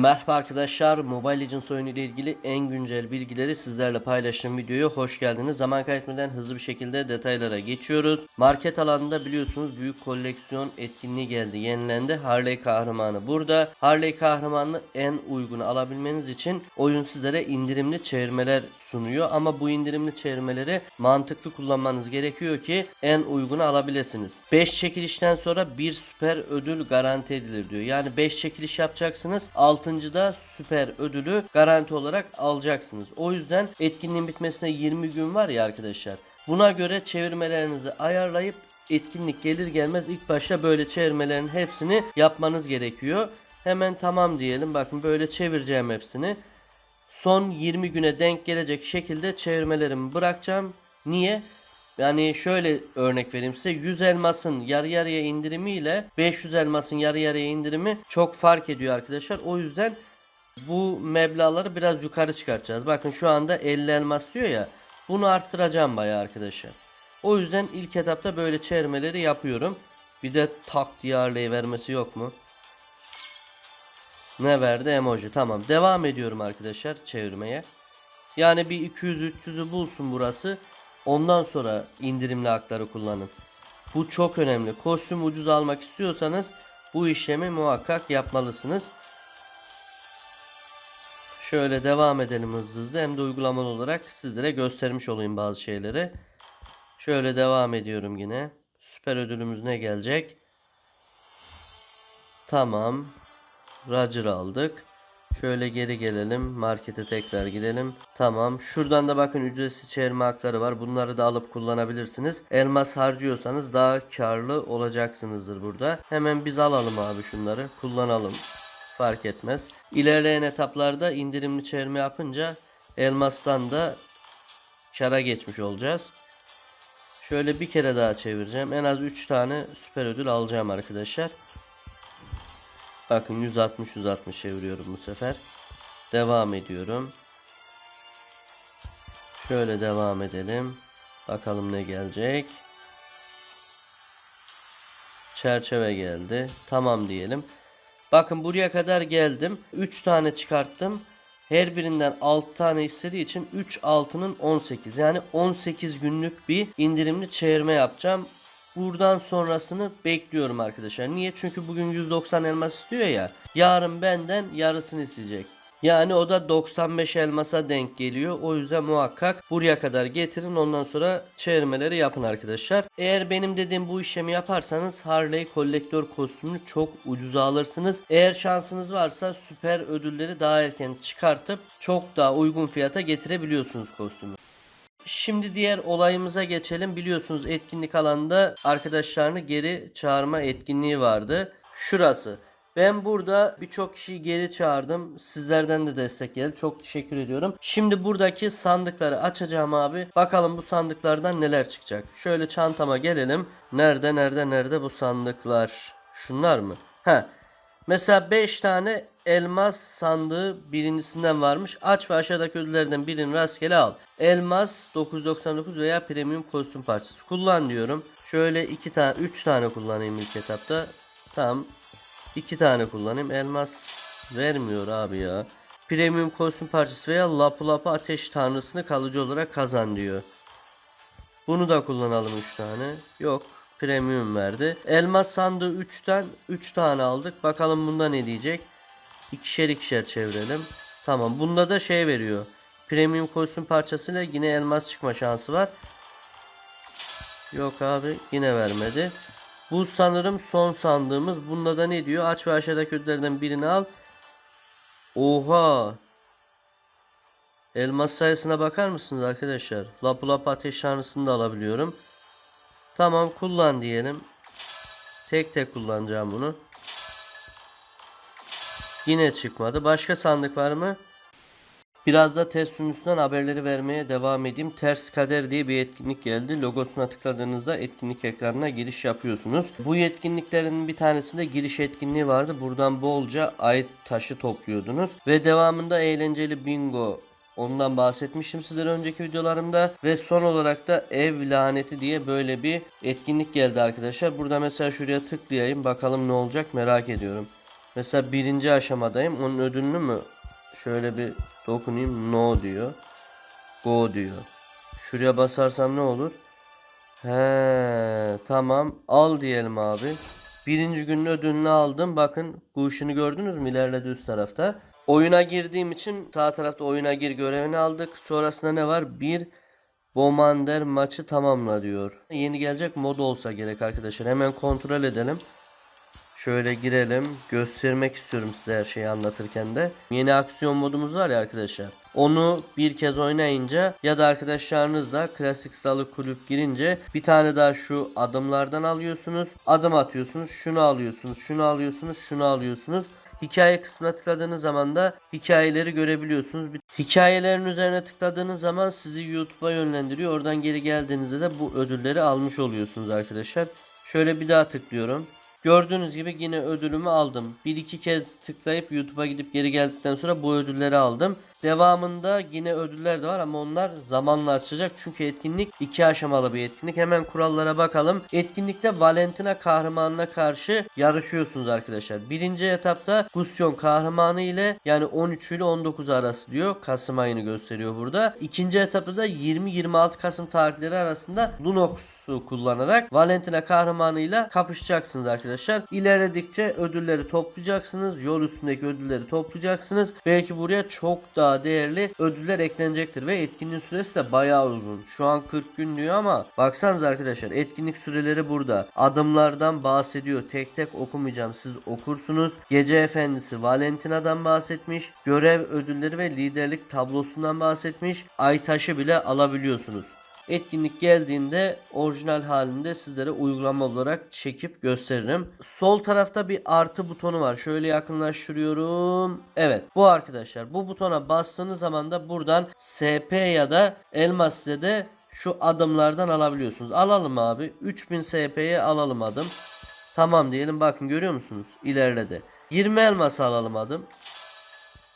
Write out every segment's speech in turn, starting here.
Merhaba arkadaşlar, Mobile Legends oyunu ile ilgili en güncel bilgileri sizlerle paylaştığım videoya hoş geldiniz. Zaman kaybetmeden hızlı bir şekilde detaylara geçiyoruz. Market alanında biliyorsunuz büyük koleksiyon etkinliği geldi, yenilendi. Harley kahramanı burada. Harley kahramanını en uygunu alabilmeniz için oyun sizlere indirimli çevirmeler sunuyor. Ama bu indirimli çevirmeleri mantıklı kullanmanız gerekiyor ki en uygunu alabilirsiniz. 5 çekilişten sonra bir süper ödül garanti edilir diyor. Yani 5 çekiliş yapacaksınız. 6. da süper ödülü garanti olarak alacaksınız. O yüzden etkinliğin bitmesine 20 gün var ya arkadaşlar. Buna göre çevirmelerinizi ayarlayıp etkinlik gelir gelmez ilk başta böyle çevirmelerin hepsini yapmanız gerekiyor. Hemen tamam diyelim. Bakın böyle çevireceğim hepsini. Son 20 güne denk gelecek şekilde çevirmelerimi bırakacağım. Niye? Yani şöyle örnek vereyim size 100 elmasın yarı yarıya indirimi ile 500 elmasın yarı yarıya indirimi çok fark ediyor arkadaşlar. O yüzden bu meblağları biraz yukarı çıkartacağız. Bakın şu anda 50 elmas diyor ya. Bunu arttıracağım bayağı arkadaşlar. O yüzden ilk etapta böyle çevirmeleri yapıyorum. Bir de tak diye vermesi yok mu? Ne verdi? Emoji. Tamam. Devam ediyorum arkadaşlar çevirmeye. Yani bir 200-300'ü bulsun burası. Ondan sonra indirimli hakları kullanın. Bu çok önemli. Kostüm ucuz almak istiyorsanız bu işlemi muhakkak yapmalısınız. Şöyle devam edelim hızlı hızlı. Hem de uygulamalı olarak sizlere göstermiş olayım bazı şeyleri. Şöyle devam ediyorum yine. Süper ödülümüz ne gelecek? Tamam. Roger aldık. Şöyle geri gelelim. Markete tekrar gidelim. Tamam. Şuradan da bakın ücretsiz çevirme hakları var. Bunları da alıp kullanabilirsiniz. Elmas harcıyorsanız daha karlı olacaksınızdır burada. Hemen biz alalım abi şunları. Kullanalım. Fark etmez. İlerleyen etaplarda indirimli çevirme yapınca elmastan da kara geçmiş olacağız. Şöyle bir kere daha çevireceğim. En az 3 tane süper ödül alacağım arkadaşlar. Bakın 160 160 çeviriyorum bu sefer. Devam ediyorum. Şöyle devam edelim. Bakalım ne gelecek. Çerçeve geldi. Tamam diyelim. Bakın buraya kadar geldim. 3 tane çıkarttım. Her birinden 6 tane istediği için 3 altının 18. Yani 18 günlük bir indirimli çevirme yapacağım. Buradan sonrasını bekliyorum arkadaşlar. Niye? Çünkü bugün 190 elmas istiyor ya. Yarın benden yarısını isteyecek. Yani o da 95 elmasa denk geliyor. O yüzden muhakkak buraya kadar getirin. Ondan sonra çevirmeleri yapın arkadaşlar. Eğer benim dediğim bu işlemi yaparsanız Harley kolektör kostümünü çok ucuza alırsınız. Eğer şansınız varsa süper ödülleri daha erken çıkartıp çok daha uygun fiyata getirebiliyorsunuz kostümü. Şimdi diğer olayımıza geçelim. Biliyorsunuz etkinlik alanında arkadaşlarını geri çağırma etkinliği vardı. Şurası. Ben burada birçok kişiyi geri çağırdım. Sizlerden de destek geldi. Çok teşekkür ediyorum. Şimdi buradaki sandıkları açacağım abi. Bakalım bu sandıklardan neler çıkacak. Şöyle çantama gelelim. Nerede nerede nerede bu sandıklar? Şunlar mı? Ha. Mesela 5 tane elmas sandığı birincisinden varmış. Aç ve aşağıdaki ödüllerden birini rastgele al. Elmas 999 veya premium kostüm parçası. Kullan diyorum. Şöyle 2 tane 3 tane kullanayım ilk etapta. Tamam. 2 tane kullanayım. Elmas vermiyor abi ya. Premium kostüm parçası veya lapu lapu ateş tanrısını kalıcı olarak kazan diyor. Bunu da kullanalım 3 tane. Yok. Premium verdi. Elmas sandığı 3'ten 3 tane aldık. Bakalım bunda ne diyecek. İkişer ikişer çevirelim. Tamam. Bunda da şey veriyor. Premium kostüm parçasıyla yine elmas çıkma şansı var. Yok abi yine vermedi. Bu sanırım son sandığımız. Bunda da ne diyor? Aç ve aşağıdaki ödüllerden birini al. Oha. Elmas sayısına bakar mısınız arkadaşlar? Lapu lapu ateş tanrısını da alabiliyorum. Tamam kullan diyelim. Tek tek kullanacağım bunu. Yine çıkmadı. Başka sandık var mı? Biraz da test sunucusundan haberleri vermeye devam edeyim. Ters Kader diye bir etkinlik geldi. Logosuna tıkladığınızda etkinlik ekranına giriş yapıyorsunuz. Bu etkinliklerin bir tanesinde giriş etkinliği vardı. Buradan bolca ait taşı topluyordunuz. Ve devamında eğlenceli bingo Ondan bahsetmiştim sizlere önceki videolarımda ve son olarak da ev laneti diye böyle bir etkinlik geldi arkadaşlar. Burada mesela şuraya tıklayayım bakalım ne olacak merak ediyorum. Mesela birinci aşamadayım. Onun ödülünü mü şöyle bir dokunayım. No diyor. Go diyor. Şuraya basarsam ne olur? He, tamam. Al diyelim abi. Birinci günün ödülünü aldım. Bakın bu işini gördünüz mü? İlerledi üst tarafta. Oyuna girdiğim için sağ tarafta oyuna gir görevini aldık. Sonrasında ne var? Bir Bomander maçı tamamla diyor. Yeni gelecek mod olsa gerek arkadaşlar. Hemen kontrol edelim. Şöyle girelim. Göstermek istiyorum size her şeyi anlatırken de. Yeni aksiyon modumuz var ya arkadaşlar. Onu bir kez oynayınca ya da arkadaşlarınızla klasik sağlık kulüp girince bir tane daha şu adımlardan alıyorsunuz. Adım atıyorsunuz. Şunu alıyorsunuz. Şunu alıyorsunuz. Şunu alıyorsunuz. Hikaye kısmına tıkladığınız zaman da hikayeleri görebiliyorsunuz. Hikayelerin üzerine tıkladığınız zaman sizi YouTube'a yönlendiriyor. Oradan geri geldiğinizde de bu ödülleri almış oluyorsunuz arkadaşlar. Şöyle bir daha tıklıyorum. Gördüğünüz gibi yine ödülümü aldım. Bir iki kez tıklayıp YouTube'a gidip geri geldikten sonra bu ödülleri aldım. Devamında yine ödüller de var ama onlar zamanla açılacak. Çünkü etkinlik iki aşamalı bir etkinlik. Hemen kurallara bakalım. Etkinlikte Valentina kahramanına karşı yarışıyorsunuz arkadaşlar. Birinci etapta Gusyon kahramanı ile yani 13 ile 19 arası diyor. Kasım ayını gösteriyor burada. İkinci etapta da 20-26 Kasım tarihleri arasında Lunox'u kullanarak Valentina kahramanıyla kapışacaksınız arkadaşlar. İlerledikçe ödülleri toplayacaksınız. Yol üstündeki ödülleri toplayacaksınız. Belki buraya çok daha değerli ödüller eklenecektir ve etkinliğin süresi de bayağı uzun. Şu an 40 gün diyor ama baksanız arkadaşlar etkinlik süreleri burada. Adımlardan bahsediyor. Tek tek okumayacağım. Siz okursunuz. Gece Efendisi Valentina'dan bahsetmiş. Görev ödülleri ve liderlik tablosundan bahsetmiş. Ay taşı bile alabiliyorsunuz. Etkinlik geldiğinde orijinal halinde sizlere uygulama olarak çekip gösteririm. Sol tarafta bir artı butonu var. Şöyle yakınlaştırıyorum. Evet bu arkadaşlar. Bu butona bastığınız zaman da buradan SP ya da Elmas ile de şu adımlardan alabiliyorsunuz. Alalım abi. 3000 SP'ye alalım adım. Tamam diyelim. Bakın görüyor musunuz? İlerledi. 20 elmas alalım adım.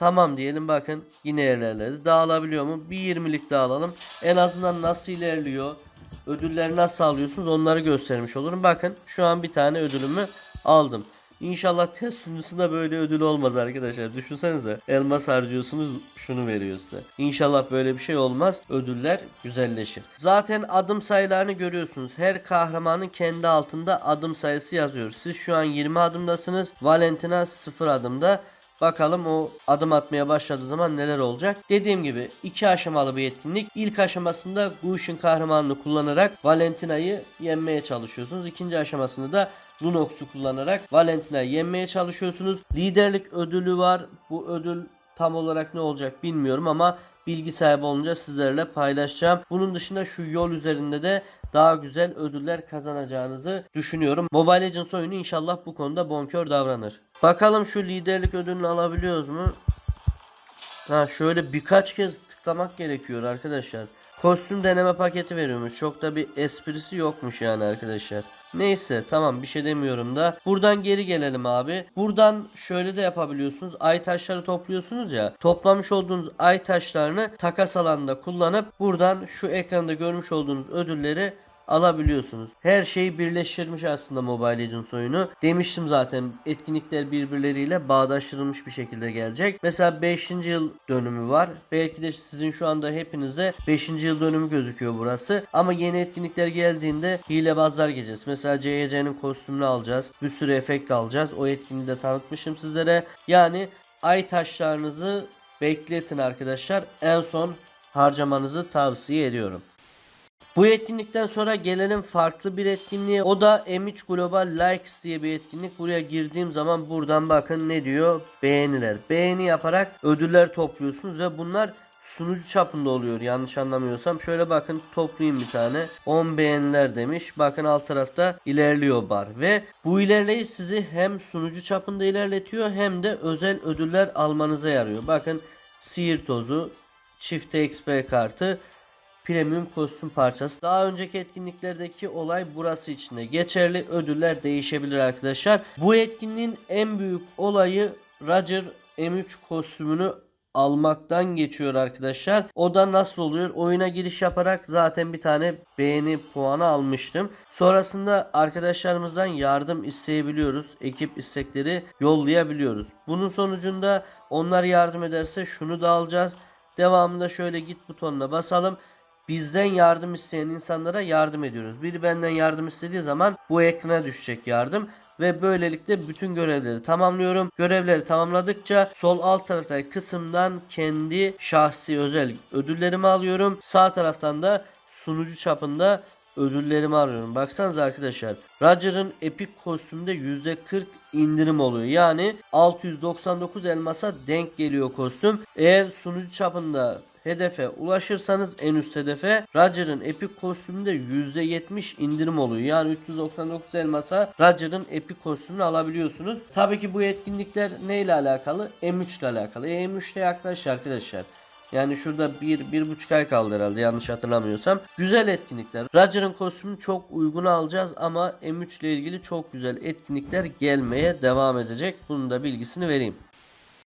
Tamam diyelim bakın yine ilerledi. Dağılabiliyor mu? Bir 20'lik daha alalım. En azından nasıl ilerliyor? Ödülleri nasıl alıyorsunuz? Onları göstermiş olurum. Bakın şu an bir tane ödülümü aldım. İnşallah test sunucusunda böyle ödül olmaz arkadaşlar. Düşünsenize elmas harcıyorsunuz şunu veriyor size. İnşallah böyle bir şey olmaz. Ödüller güzelleşir. Zaten adım sayılarını görüyorsunuz. Her kahramanın kendi altında adım sayısı yazıyor. Siz şu an 20 adımdasınız. Valentina 0 adımda. Bakalım o adım atmaya başladığı zaman neler olacak. Dediğim gibi iki aşamalı bir etkinlik. İlk aşamasında Gush'un kahramanını kullanarak Valentina'yı yenmeye çalışıyorsunuz. İkinci aşamasında da Lunox'u kullanarak Valentina'yı yenmeye çalışıyorsunuz. Liderlik ödülü var. Bu ödül tam olarak ne olacak bilmiyorum ama bilgi sahibi olunca sizlerle paylaşacağım. Bunun dışında şu yol üzerinde de daha güzel ödüller kazanacağınızı düşünüyorum. Mobile Legends oyunu inşallah bu konuda bonkör davranır. Bakalım şu liderlik ödülünü alabiliyoruz mu? Ha şöyle birkaç kez tıklamak gerekiyor arkadaşlar. Kostüm deneme paketi veriyormuş. Çok da bir esprisi yokmuş yani arkadaşlar. Neyse tamam bir şey demiyorum da. Buradan geri gelelim abi. Buradan şöyle de yapabiliyorsunuz. Ay taşları topluyorsunuz ya. Toplamış olduğunuz ay taşlarını takas alanda kullanıp buradan şu ekranda görmüş olduğunuz ödülleri alabiliyorsunuz. Her şeyi birleştirmiş aslında Mobile Legends oyunu. Demiştim zaten etkinlikler birbirleriyle bağdaştırılmış bir şekilde gelecek. Mesela 5. yıl dönümü var. Belki de sizin şu anda hepinizde 5. yıl dönümü gözüküyor burası. Ama yeni etkinlikler geldiğinde hilebazlar gecesi. Mesela CYC'nin kostümünü alacağız. Bir sürü efekt alacağız. O etkinliği de tanıtmışım sizlere. Yani ay taşlarınızı bekletin arkadaşlar. En son harcamanızı tavsiye ediyorum. Bu etkinlikten sonra gelelim farklı bir etkinliğe. O da M3 Global Likes diye bir etkinlik. Buraya girdiğim zaman buradan bakın ne diyor? Beğeniler. Beğeni yaparak ödüller topluyorsunuz ve bunlar sunucu çapında oluyor yanlış anlamıyorsam. Şöyle bakın toplayayım bir tane. 10 beğeniler demiş. Bakın alt tarafta ilerliyor bar ve bu ilerleyiş sizi hem sunucu çapında ilerletiyor hem de özel ödüller almanıza yarıyor. Bakın sihir tozu, çift XP kartı, premium kostüm parçası. Daha önceki etkinliklerdeki olay burası içinde. Geçerli ödüller değişebilir arkadaşlar. Bu etkinliğin en büyük olayı Roger M3 kostümünü almaktan geçiyor arkadaşlar. O da nasıl oluyor? Oyuna giriş yaparak zaten bir tane beğeni puanı almıştım. Sonrasında arkadaşlarımızdan yardım isteyebiliyoruz. Ekip istekleri yollayabiliyoruz. Bunun sonucunda onlar yardım ederse şunu da alacağız. Devamında şöyle git butonuna basalım. Bizden yardım isteyen insanlara yardım ediyoruz. Biri benden yardım istediği zaman bu ekrana düşecek yardım ve böylelikle bütün görevleri tamamlıyorum. Görevleri tamamladıkça sol alt taraftaki kısımdan kendi şahsi özel ödüllerimi alıyorum. Sağ taraftan da sunucu çapında ödüllerimi alıyorum. Baksanıza arkadaşlar. Roger'ın Epic kostümde %40 indirim oluyor. Yani 699 elmasa denk geliyor kostüm. Eğer sunucu çapında hedefe ulaşırsanız en üst hedefe Roger'ın Epic kostümünde %70 indirim oluyor. Yani 399 elmasa Roger'ın Epic kostümünü alabiliyorsunuz. Tabii ki bu etkinlikler neyle alakalı? M3 ile alakalı. E, M3'te yaklaşık arkadaşlar. Yani şurada bir, bir buçuk ay kaldı herhalde yanlış hatırlamıyorsam. Güzel etkinlikler. Roger'ın kostümünü çok uygun alacağız ama M3 ile ilgili çok güzel etkinlikler gelmeye devam edecek. Bunun da bilgisini vereyim.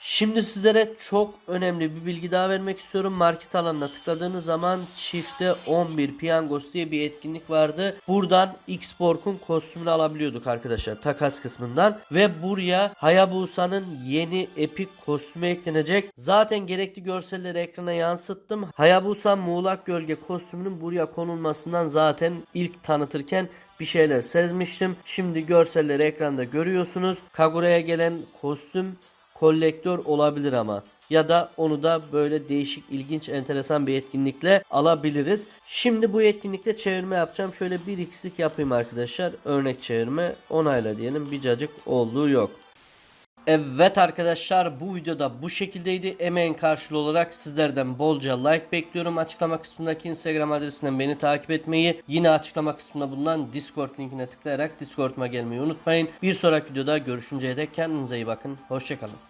Şimdi sizlere çok önemli bir bilgi daha vermek istiyorum. Market alanına tıkladığınız zaman çifte 11 piyangos diye bir etkinlik vardı. Buradan X-Borg'un kostümünü alabiliyorduk arkadaşlar takas kısmından. Ve buraya Hayabusa'nın yeni epik kostümü eklenecek. Zaten gerekli görselleri ekrana yansıttım. Hayabusa Muğlak Gölge kostümünün buraya konulmasından zaten ilk tanıtırken bir şeyler sezmiştim. Şimdi görselleri ekranda görüyorsunuz. Kagura'ya gelen kostüm kolektör olabilir ama ya da onu da böyle değişik ilginç enteresan bir etkinlikle alabiliriz. Şimdi bu etkinlikte çevirme yapacağım. Şöyle bir x'lik yapayım arkadaşlar. Örnek çevirme onayla diyelim. Bir cacık olduğu yok. Evet arkadaşlar bu videoda bu şekildeydi. Emeğin karşılığı olarak sizlerden bolca like bekliyorum. Açıklama kısmındaki Instagram adresinden beni takip etmeyi, yine açıklama kısmında bulunan Discord linkine tıklayarak Discord'uma gelmeyi unutmayın. Bir sonraki videoda görüşünceye dek kendinize iyi bakın. Hoşçakalın.